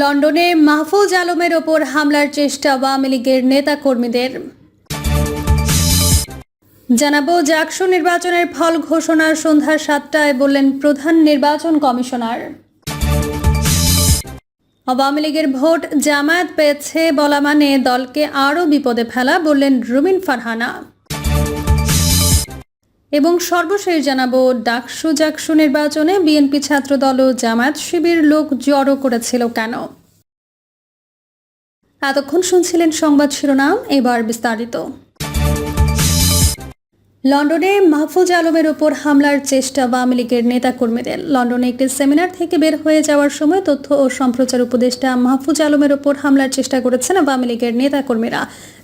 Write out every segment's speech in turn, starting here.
লন্ডনে মাহফুজ আলমের ওপর হামলার চেষ্টা আওয়ামী লীগের নেতাকর্মীদের। জানাব, জাকসু নির্বাচনের ফল ঘোষণার সন্ধ্যা সাতটায় বললেন প্রধান নির্বাচন কমিশনার। আওয়ামী লীগের ভোট জামায়াত পেয়েছে বলা মানে দলকে আরও বিপদে ফেলা বললেন রুমিন ফারহানা। এবং সর্বশেষ জানাব, ডাকসু জাকসু নির্বাচনে বিএনপি ছাত্রদল ও জামায়াত শিবির লোক জড়ো করেছিল কেন? এতক্ষণ শুনছিলেন সংবাদ শিরোনাম, এবার বিস্তারিত। লন্ডনে মাহফুজ আলমের ওপর হামলার চেষ্টা আওয়ামী লীগের নেতাকর্মীদের। লন্ডনে একটি সেমিনার থেকে বের হয়ে যাওয়ার সময় তথ্য ও সম্প্রচার উপদেষ্টা মাহফুজ আলমের ওপর হামলার চেষ্টা করেছেন আওয়ামী লীগের নেতাকর্মীরা।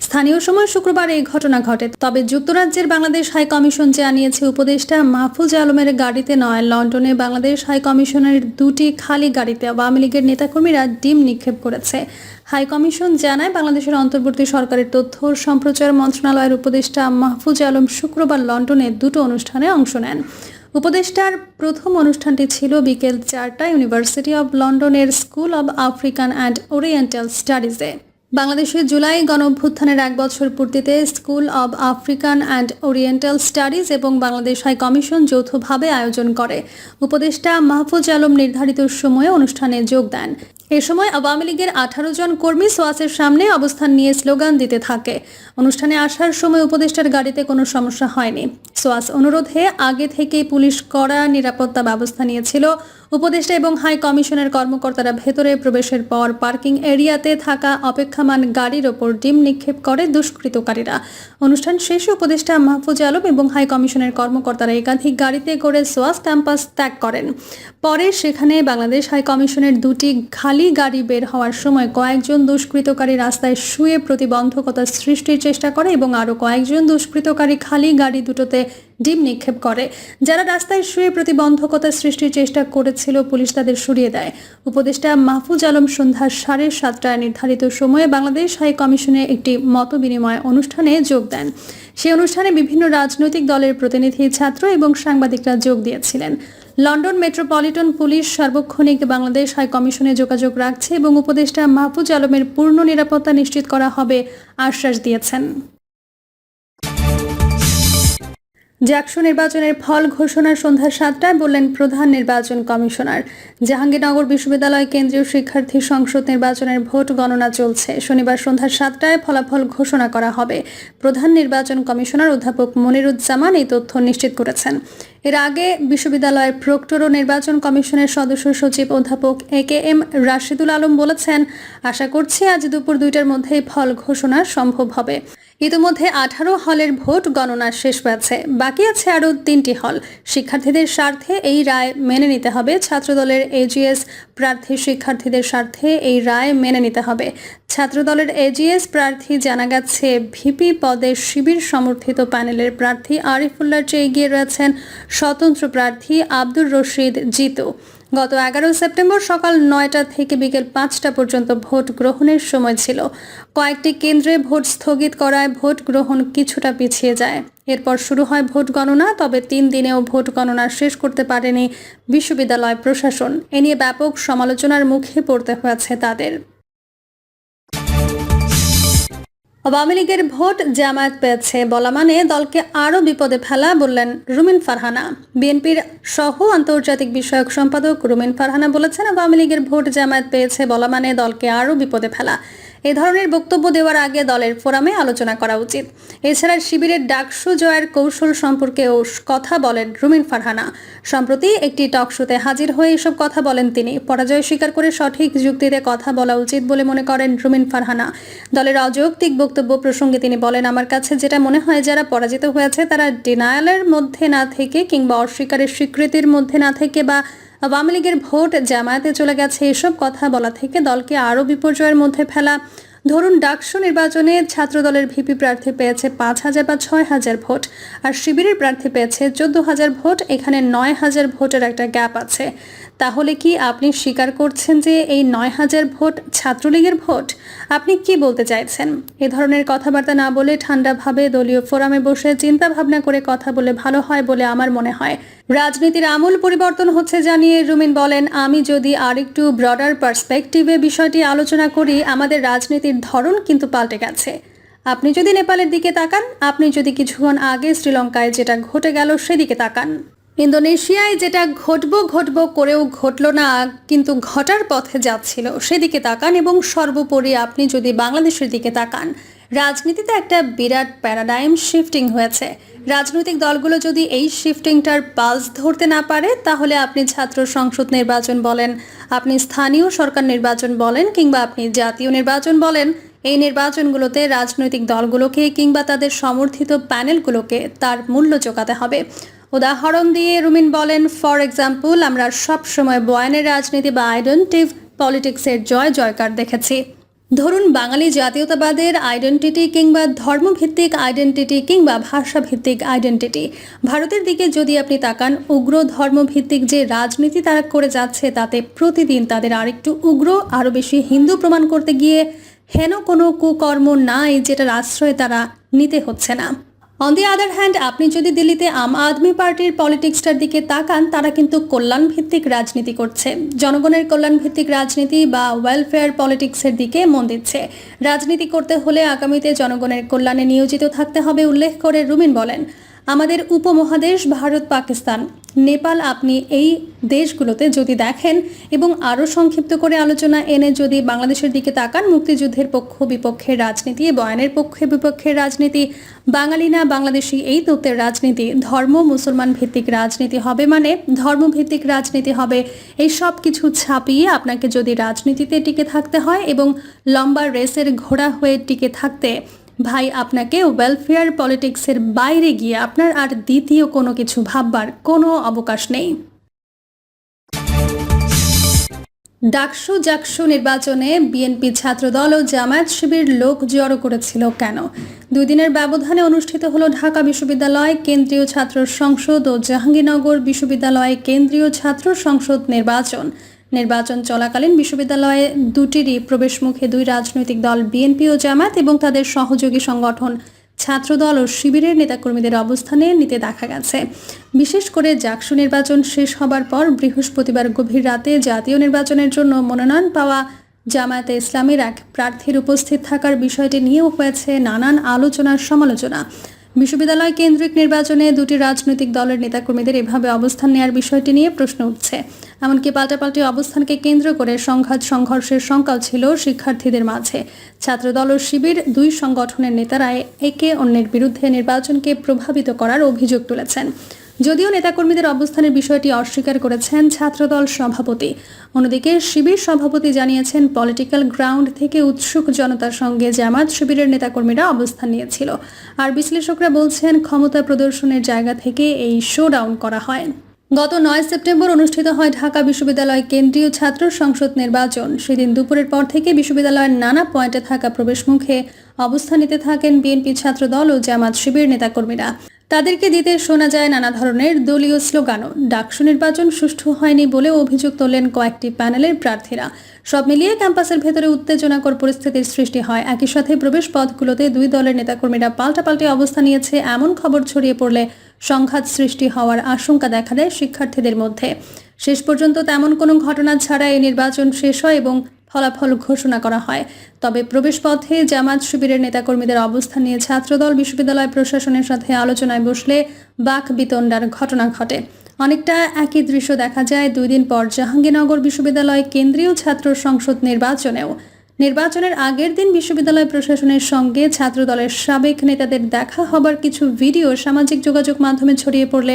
স্থানীয় সময় শুক্রবার এই ঘটনা ঘটে। তবে যুক্তরাজ্যের বাংলাদেশ হাই কমিশন জানিয়েছে, উপদেষ্টা মাহফুজ আলমের গাড়িতে নয়, লন্ডনে বাংলাদেশ হাই কমিশনের দুটি খালি গাড়িতে আওয়ামী লীগের নেতাকর্মীরা ডিম নিক্ষেপ করেছে। হাই কমিশন জানায়, বাংলাদেশের অন্তর্বর্তী সরকারের তথ্য ও সম্প্রচার মন্ত্রণালয়ের উপদেষ্টা মাহফুজ আলম শুক্রবার লন্ডনে দুটো অনুষ্ঠানে অংশ নেন। উপদেষ্টার প্রথম অনুষ্ঠানটি ছিল বিকেল চারটায় ইউনিভার্সিটি অব লন্ডনের school of African and Oriental স্টাডিজে। বাংলাদেশের জুলাই গণঅভ্যুত্থানের এক বছর পূর্তিতে school of African and Oriental studies এবং বাংলাদেশ হাই কমিশন যৌথভাবে আয়োজন করে। উপদেষ্টা মাহফুজ আলম নির্ধারিত সময়ে অনুষ্ঠানে যোগ দেন। এ সময় আওয়ামী লীগের আঠারো জন কর্মী সোয়াসের সামনে অবস্থান নিয়ে স্লোগান দিতে থাকে। অনুষ্ঠানে আসার সময় উপদেষ্টার গাড়িতে কোনো সমস্যা হয়নি। সোয়াস অনুরোধে আগে থেকেই পুলিশ কড়া নিরাপত্তা ব্যবস্থা নিয়েছিল। উপদেষ্টা এবং হাই কমিশনের কর্মকর্তারা ভেতরে প্রবেশের পর পার্কিং এরিয়াতে থাকা অপেক্ষামান গাড়ির ওপর ডিম নিক্ষেপ করে দুষ্কৃতকারীরা। অনুষ্ঠান শেষে উপদেষ্টা মাহফুজ আলম এবং হাই কমিশনের কর্মকর্তারা একাধিক গাড়িতে করে সোয়াস ক্যাম্পাস ত্যাগ করেন। পরে সেখানে বাংলাদেশ হাই কমিশনের দুটি খালি গাড়ি বের হওয়ার সময় কয়েকজন দুষ্কৃতকারী রাস্তায় শুয়ে প্রতিবন্ধকতা সৃষ্টির চেষ্টা করে এবং আরও কয়েকজন দুষ্কৃতকারী খালি গাড়ি দুটোতে ডিম নিক্ষেপ করে। যারা রাস্তায় শুয়ে প্রতিবন্ধকতা সৃষ্টির চেষ্টা করেছিল, পুলিশ তাদের সরিয়ে দেয়। উপদেষ্টা মাহফুজ আলম সন্ধ্যা সাড়ে সাতটায় নির্ধারিত সময়ে বাংলাদেশ হাই কমিশনে একটি মত বিনিময় অনুষ্ঠানে যোগ দেন। সেই অনুষ্ঠানে বিভিন্ন রাজনৈতিক দলের প্রতিনিধি, ছাত্র এবং সাংবাদিকরা যোগ দিয়েছিলেন। লন্ডন মেট্রোপলিটন পুলিশ সার্বক্ষণিক বাংলাদেশ হাই কমিশনে যোগাযোগ রাখছে এবং উপদেষ্টা মাহফুজ আলমের পূর্ণ নিরাপত্তা নিশ্চিত করা হবে আশ্বাস দিয়েছেন। জাকসু নির্বাচনের ফল ঘোষণার সন্ধ্যা সাতটায় বললেন প্রধান নির্বাচন কমিশনার। জাহাঙ্গীরনগর বিশ্ববিদ্যালয় কেন্দ্রীয় শিক্ষার্থী সংসদ নির্বাচনের ভোট গণনা চলছে। শনিবার সন্ধ্যা সাতটায় ফলাফল ঘোষণা করা হবে। প্রধান নির্বাচন কমিশনার অধ্যাপক মনিরুজ্জামান এই তথ্য নিশ্চিত করেছেন। এর আগে বিশ্ববিদ্যালয়ের প্রক্টর ও নির্বাচন কমিশনের সদস্য সচিব অধ্যাপক A K M Rashidul Alam বলেছেন, আশা করছি আজ দুপুর দুইটার মধ্যেই ফল ঘোষণা সম্ভব হবে। ইতিমধ্যে আঠারো হলের ভোট গণনা শেষ হয়েছে বাকি আছে আরও তিনটি হল। শিক্ষার্থীদের স্বার্থে এই রায় মেনে নিতে হবে। ছাত্রদলের এজিএস প্রার্থী শিক্ষার্থীদের স্বার্থে এই রায় মেনে নিতে হবে। ছাত্রদলের এজিএস প্রার্থী জানা গেছে, ভিপি পদে শিবির সমর্থিত প্যানেলের প্রার্থী আরিফুল্লার চেয়ে এগিয়ে রয়েছেন স্বতন্ত্র প্রার্থী আব্দুর রশিদ জিতু। গত এগারো সেপ্টেম্বর সকাল নয়টা থেকে বিকেল পাঁচটা পর্যন্ত ভোট গ্রহণের সময় ছিল। কয়েকটি কেন্দ্রে ভোট স্থগিত করায় ভোট গ্রহণ কিছুটা পিছিয়ে যায়। এরপর শুরু হয় ভোট গণনা, তবে তিন দিনেও ভোট গণনা শেষ করতে পারেনি বিশ্ববিদ্যালয় প্রশাসন। এ নিয়ে ব্যাপক সমালোচনার মুখে পড়তে হয়েছে তাদের। আওয়ামী লীগের ভোট জামায়াত পেয়েছে বলা মানে দলকে আরও বিপদে ফেলা বললেন রুমিন ফারহানা। বিএনপির সহ আন্তর্জাতিক বিষয়ক সম্পাদক রুমিন ফারহানা বলেছেন, আওয়ামী লীগের ভোট জামায়াত পেয়েছে বলা মানে দলকে আরও বিপদে ফেলা। এই ধরনের বক্তব্য দেওয়ার আগে দলের ফোরামে আলোচনা করা উচিত। এছাড়া শিবিরের ডাকসু জয়ের কৌশল সম্পর্কেও কথা বলেন রুমিন ফারহানা। সম্প্রতি একটি টক শোতে হাজির হয়ে এসব কথা বলেন তিনি। পরাজয় স্বীকার করে সঠিক যুক্তিতে কথা বলা উচিত বলে মনে করেন রুমিন ফারহানা। দলের অযৌক্তিক বক্তব্য প্রসঙ্গে তিনি বলেন, আমার কাছে যেটা মনে হয় যারা পরাজিত হয়েছে তারা ডিনায়ালের মধ্যে না থেকে কিংবা অস্বীকারের স্বীকৃতির মধ্যে না থেকে বা আওয়ামী লীগের ভোট জামায়াতে চলে গেছে। এসব কথা বলা থেকে দলকে আরও বিপর্যয়ের মধ্যে ফেলা। ধরুন, ডাকসু নির্বাচনে ছাত্রদলের ভিপি প্রার্থী পেয়েছে পাঁচ হাজার বা ছয় হাজার ভোট, আর শিবিরের প্রার্থী পেয়েছে চোদ্দ হাজার ভোট। এখানে নয় হাজার ভোটের একটা গ্যাপ আছে। তাহলে কি আপনি স্বীকার করছেন যে এই নয় হাজার ভোট ছাত্রলীগের ভোট? আপনি কি বলতে চাইছেন? এ ধরনের কথাবার্তা না বলে ঠান্ডাভাবে দলীয় ফোরামে বসে চিন্তা ভাবনা করে কথা বলে ভালো হয় বলে আমার মনে হয়। রাজনীতির আমূল পরিবর্তন হচ্ছে জানিয়ে রুমিন বলেন, আমি যদি আরেকটু ব্রডার পার্সপেক্টিভে বিষয়টি আলোচনা করি, আমাদের রাজনীতির ধরন কিন্তু পাল্টে গেছে। আপনি যদি নেপালের দিকে তাকান, আপনি যদি কিছুক্ষণ আগে শ্রীলঙ্কায় যেটা ঘটে গেল সেদিকে তাকান। ইন্দোনেশিয়ায় যেটা ঘটব ঘটব করেও ঘটল না, কিন্তু ঘটার পথে যাচ্ছিল। সেদিকে তাকান এবং সর্বোপরি আপনি যদি বাংলাদেশের দিকে তাকান, রাজনীতিতে একটা বিরাট প্যারাডাইম শিফটিং হয়েছে। রাজনৈতিক দলগুলো যদি এই শিফটিংটার পালস ধরতে না পারে, তাহলে আপনি ছাত্র সংসদ নির্বাচন বলেন, আপনি স্থানীয় সরকার নির্বাচন বলেন, কিংবা আপনি জাতীয় নির্বাচন বলেন, এই নির্বাচনগুলোতে রাজনৈতিক দলগুলোকে কিংবা তাদের সমর্থিত প্যানেলগুলোকে তার মূল্য চোকাতে হবে। উদাহরণ দিয়ে রুমিন বলেন ফর এক্সাম্পল আমরা সব সময় বয়ানের রাজনীতি বা আইডেন্টিভ পলিটিক্সের জয় জয়কার দেখেছি। ধরুন, বাঙালি জাতীয়তাবাদের আইডেন্টিটি কিংবা ধর্মভিত্তিক আইডেন্টিটি কিংবা ভাষাভিত্তিক আইডেন্টিটি ভারতের দিকে যদি আপনি তাকান, উগ্র ধর্মভিত্তিক যে রাজনীতি তারা করে যাচ্ছে, তাতে প্রতিদিন তাদের আরেকটু উগ্র আরও বেশি হিন্দু প্রমাণ করতে গিয়ে হেন কোনো কুকর্ম নাই যেটার আশ্রয় তারা নিতে হচ্ছে না। অন দি আদার হ্যান্ড আপনি যদি দিল্লিতে আম আদমি পার্টির পলিটিক্সটার দিকে তাকান, তারা কিন্তু কল্যাণ ভিত্তিক রাজনীতি করছে। জনগণের কল্যাণ ভিত্তিক রাজনীতি বা ওয়েলফেয়ার পলিটিক্সের দিকে মন দিচ্ছে। রাজনীতি করতে হলে আগামীতে জনগণের কল্যাণে নিয়োজিত থাকতে হবে, উল্লেখ করে রুমিন বলেন। আমাদের উপমহাদেশ, ভারত, পাকিস্তান। নেপাল আপনি এই দেশগুলোতে যদি দেখেন এবং আরও সংক্ষিপ্ত করে আলোচনা এনে যদি বাংলাদেশের দিকে তাকান, মুক্তিযুদ্ধের পক্ষ বিপক্ষের রাজনীতি, বয়ানের পক্ষে বিপক্ষের রাজনীতি, বাঙালি না বাংলাদেশি, এই তত্ত্বের রাজনীতি, ধর্ম মুসলমান ভিত্তিক রাজনীতি হবে মানে ধর্মভিত্তিক রাজনীতি হবে। এই সব কিছু ছাপিয়ে আপনাকে যদি রাজনীতিতে টিকে থাকতে হয় এবং লম্বা রেসের ঘোড়া হয়ে টিকে থাকতে ভাই আপনাকে ওয়েলফেয়ার পলিটিক্সের বাইরে গিয়ে আপনার আর দ্বিতীয় কোনো কিছু ভাববার কোনো অবকাশ নেই। ডাকসু জাকসু নির্বাচনে বিএনপি ছাত্রদল ও জামায়াত শিবির লোক জড়ো করেছিল কেন? দুই দিনের ব্যবধানে অনুষ্ঠিত হলো ঢাকা বিশ্ববিদ্যালয় কেন্দ্রীয় ছাত্র সংসদ ও জাহাঙ্গীরনগর বিশ্ববিদ্যালয়ে কেন্দ্রীয় ছাত্র সংসদ নির্বাচন। নির্বাচন চলাকালীন বিশ্ববিদ্যালয়ে দুটিরই প্রবেশমুখে দুই রাজনৈতিক দল বিএনপি ও জামাত এবং তাদের সহযোগী সংগঠন, ছাত্রদল ও শিবিরের নেতাকর্মীদের অবস্থানে নিতে দেখা গেছে। বিশেষ করে জাকসু নির্বাচন শেষ হবার পর বৃহস্পতিবার গভীর রাতে জাতীয় নির্বাচনের জন্য মনোনয়ন পাওয়া জামায়াতে ইসলামীর এক প্রার্থীর উপস্থিত থাকার বিষয়টি নিয়েও হয়েছে নানান আলোচনার সমালোচনা। বিশ্ববিদ্যালয় কেন্দ্রিক নির্বাচনে দুটি রাজনৈতিক দলের নেতাকর্মীদের এভাবে অবস্থান নেওয়ার বিষয়টি নিয়ে প্রশ্ন উঠছে। এমনকি পাল্টাপাল্টি অবস্থানকে কেন্দ্র করে সংঘাত সংঘর্ষের শঙ্কাও ছিল শিক্ষার্থীদের মাঝে। ছাত্রদল ও শিবির দুই সংগঠনের নেতারা একে অন্যের বিরুদ্ধে নির্বাচনকে প্রভাবিত করার অভিযোগ তুলেছেন। যদিও নেতাকর্মীদের অবস্থানের বিষয়টি অস্বীকার করেছেন ছাত্রদল সভাপতি। অন্যদিকে শিবির সভাপতি জানিয়েছেন, পলিটিক্যাল গ্রাউন্ড থেকে উৎসুক জনতার সঙ্গে জামাত শিবিরের নেতাকর্মীরা অবস্থান নিয়েছিল। আর বিশ্লেষকরা বলছেন, ক্ষমতা প্রদর্শনের জায়গা থেকে এই শোডাউন করা হয়। গত নয় সেপ্টেম্বর অনুষ্ঠিত হয় ঢাকা বিশ্ববিদ্যালয় কেন্দ্রীয় ছাত্র সংসদ নির্বাচন। সেদিন দুপুরের পর থেকে বিশ্ববিদ্যালয়ের নানা পয়েন্টে থাকা প্রবেশমুখে অবস্থান নিতে থাকেন বিএনপি ছাত্রদল ও জামাত শিবির নেতাকর্মীরা। তাদেরকে দিতে শোনা যায় নানা ধরনের দলীয় স্লোগানও। ডাকসু নির্বাচন সুষ্ঠু হয়নি বলেও অভিযোগ তোলেন কয়েকটি প্যানেলের প্রার্থীরা। সব মিলিয়ে ক্যাম্পাসের ভেতরে উত্তেজনাকর পরিস্থিতির সৃষ্টি হয়। একই সাথে প্রবেশ পথগুলোতে দুই দলের নেতাকর্মীরা পাল্টাপাল্টি অবস্থা নিয়েছে। এমন খবর ছড়িয়ে পড়লে সংঘাত সৃষ্টি হওয়ার আশঙ্কা দেখা দেয় শিক্ষার্থীদের মধ্যে। শেষ পর্যন্ত তেমন কোনো ঘটনা ছাড়া এই নির্বাচন শেষ হয় এবং ফলাফল ঘোষণা করা হয়। তবে প্রবেশপথে জামাত শিবিরের নেতাকর্মীদের অবস্থান নিয়ে ছাত্রদল, বিশ্ববিদ্যালয়, প্রশাসনের সাথে আলোচনায় বসলে বাক বিতণ্ডার ঘটনা ঘটে। অনেকটা একই দৃশ্য দেখা যায় দুই দিন পর জাহাঙ্গীরনগর বিশ্ববিদ্যালয় কেন্দ্রীয় ছাত্র সংসদ নির্বাচনেও। নির্বাচনের আগের দিন বিশ্ববিদ্যালয় প্রশাসনের সঙ্গে ছাত্রদলের সাবেক নেতাদের দেখা হবার কিছু ভিডিও সামাজিক যোগাযোগ মাধ্যমে ছড়িয়ে পড়লে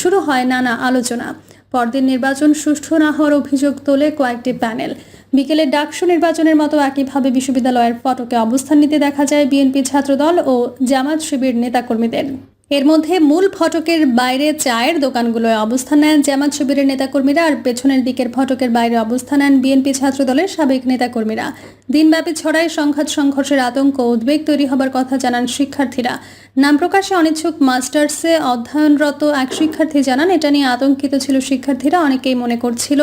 শুরু হয় নানা আলোচনা। পরদিন নির্বাচন সুষ্ঠু না হওয়ার অভিযোগ তোলে কয়েকটি প্যানেল। বিকেলে ডাকসু নির্বাচনের মতো একইভাবে বিশ্ববিদ্যালয়ের ফটকে অবস্থান নিতে দেখা যায় বিএনপি ছাত্রদল ও জামাত শিবির নেতাকর্মীদের। এর মধ্যে মূল ফটকের বাইরে চায়ের দোকানগুলোয় অবস্থান নেন জামাত শিবিরের নেতাকর্মীরা আর পেছনের দিকের ফটকের বাইরে অবস্থান নেন বিএনপি ছাত্র দলের সাবেক নেতাকর্মীরা। দিনব্যাপী ছড়ায় সংঘাত, সংঘর্ষের আতঙ্ক, উদ্বেগ তৈরি হবার কথা জানান শিক্ষার্থীরা। নাম প্রকাশে অনিচ্ছুক মাস্টার্সে অধ্যয়নরত এক শিক্ষার্থী জানান, এটা নিয়ে আতঙ্কিত ছিল শিক্ষার্থীরা, অনেকেই মনে করছিল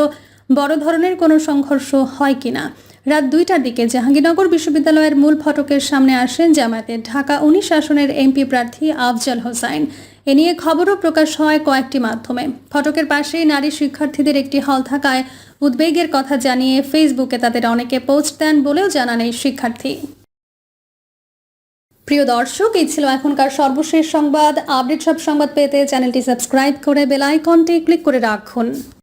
বড় ধরনের কোনো সংঘর্ষ হয় কিনা। রাত দুইটার দিকে জাহাঙ্গীরনগর বিশ্ববিদ্যালয়ের মূল ফটকের সামনে আসেন জামায়াতের ঢাকা উনিশ আসনের এমপি প্রার্থী আফজাল হোসাইন এ নিয়ে খবরও প্রকাশ হয় কয়েকটি মাধ্যমে। ফটকের পাশেই নারী শিক্ষার্থীদের একটি হল থাকায় উদ্বেগের কথা জানিয়ে ফেসবুকে তাদের অনেকে পোস্ট দেন বলেও জানান এই শিক্ষার্থী। প্রিয় দর্শক, এই ছিল এখনকার সর্বশেষ সংবাদ। আপডেট সব সংবাদ পেতে চ্যানেলটি সাবস্ক্রাইব করে বেল আইকনটি ক্লিক করে রাখুন।